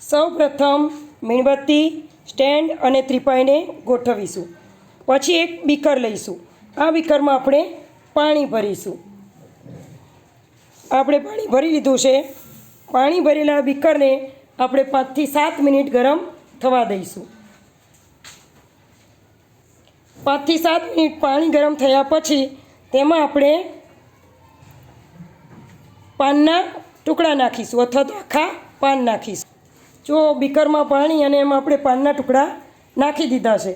સૌ પ્રથમ મીણબત્તી, સ્ટેન્ડ અને ત્રિપાઈને ગોઠવીશું. પછી એક બીકર લઈશું. આ બીકરમાં આપણે પાણી ભરીશું. આપણે પાણી ભરી લીધું છે. પાણી ભરેલા બીકરને આપણે પાંચથી સાત મિનિટ ગરમ થવા દઈશું. પાંચથી સાત મિનિટ પાણી ગરમ થયા પછી તેમાં આપણે પાનના ટુકડા નાખીશું, અથવા તો આખા પાન નાખીશું. જો બીકરમાં પાણી અને એમાં આપણે પાનના ટુકડા નાખી દીધા છે.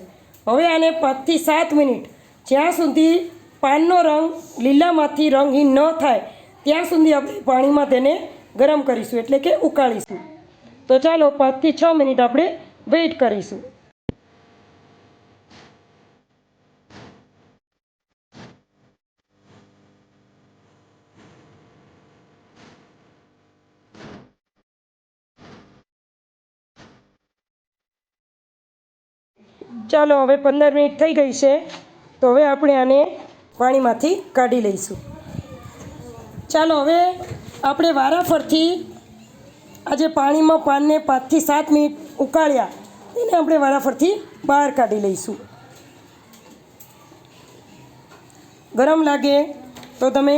હવે આને પાંચથી સાત મિનિટ, જ્યાં સુધી પાનનો રંગ લીલામાંથી રંગહીન ન થાય, ત્યાં સુધી આપણે પાણીમાં તેને ગરમ કરીશું, એટલે કે ઉકાળીશું. તો ચાલો પાંચથી છ મિનિટ આપણે વેઇટ કરીશું. ચાલો હવે પંદર મિનિટ થઈ ગઈ છે, તો હવે આપણે આને પાણીમાંથી કાઢી લઈશું. ચાલો હવે આપણે વારાફરથી આજે પાણીમાં પાનને પાંચથી સાત મિનિટ ઉકાળ્યા એને આપણે વારાફરથી બહાર કાઢી લઈશું. ગરમ લાગે તો તમે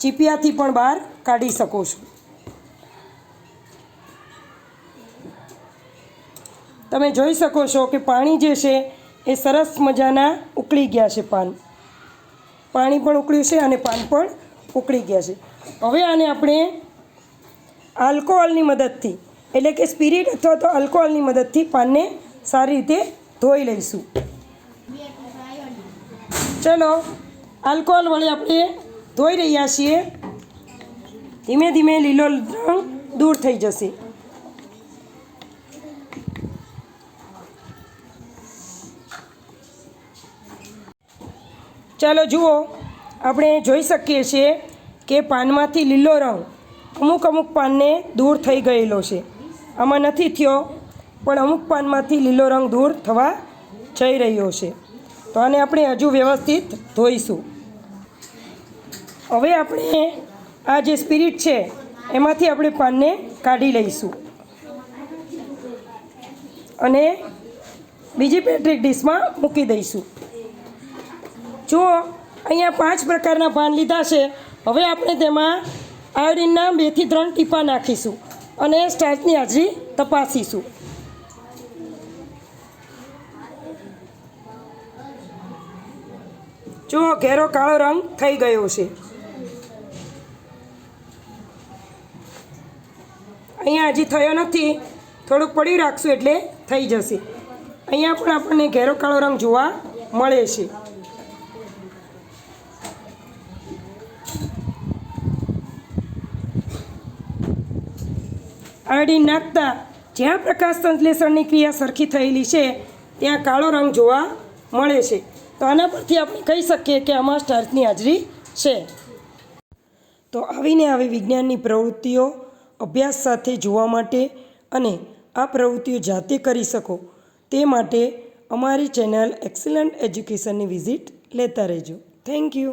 ચીપિયાથી પણ બહાર કાઢી શકો છો. તમે જોઈ શકો છો કે પાણી જે છે એ સરસ મજાના ઉકળી ગયા છે પાન. પાણી પણ ઉકળ્યું છે અને પાન પણ ઉકળી ગયા છે. હવે આને આપણે આલ્કોહોલની મદદથી, એટલે કે સ્પિરિટ અથવા તો આલ્કોહોલની મદદથી પાનને સારી રીતે ધોઈ લઈશું. ચલો, આલ્કોહોલ વળી આપણે ધોઈ રહ્યા છીએ. ધીમે ધીમે લીલો રંગ દૂર થઈ જશે. ચાલો જુઓ, આપણે જોઈ શકીએ છીએ કે પાનમાંથી લીલો રંગ અમુક અમુક પાનને દૂર થઈ ગયેલો છે. આમાં નથી થયો, પણ અમુક પાનમાંથી લીલો રંગ દૂર થવા જઈ રહ્યો છે. તો આને આપણે હજુ વ્યવસ્થિત ધોઈશું. હવે આપણે આ જે સ્પિરિટ છે, એમાંથી આપણે પાનને કાઢી લઈશું. અને બીજી પેટ્રિક ડીશમાં મૂકી દઈશું. જુઓ અહીંયા પાંચ પ્રકારના પાન લીધા છે, હવે આપણે તેમાં આયોડિનના બેથી ત્રણ ટીપા નાખીશું અને સ્ટાર્ચની હાજરી તપાસીશું. જુઓ ઘેરો કાળો રંગ થઈ ગયો છે. અહીંયા હજી થયો નથી, થોડુંક પડ્યું રાખશું એટલે થઈ જશે. અહીંયા પણ આપણને ઘેરો કાળો રંગ જોવા મળે છે. આયોડીન નાખતા જ્યાં પ્રકાશ સંશ્લેષણની ક્રિયા સરખી થયેલી છે, ત્યાં કાળો રંગ જોવા મળે છે. તો આના પરથી આપણે કહી શકીએ કે આમાં સ્ટાર્ચની હાજરી છે. તો આવીને આવી વિજ્ઞાનની પ્રવૃત્તિઓ, અભ્યાસ સાથે જોવા માટે અને આ પ્રવૃત્તિઓ જાતે કરી શકો, તે માટે અમારી ચેનલ એક્સલન્ટ એજ્યુકેશનની વિઝિટ લેતા રહેજો. Thank you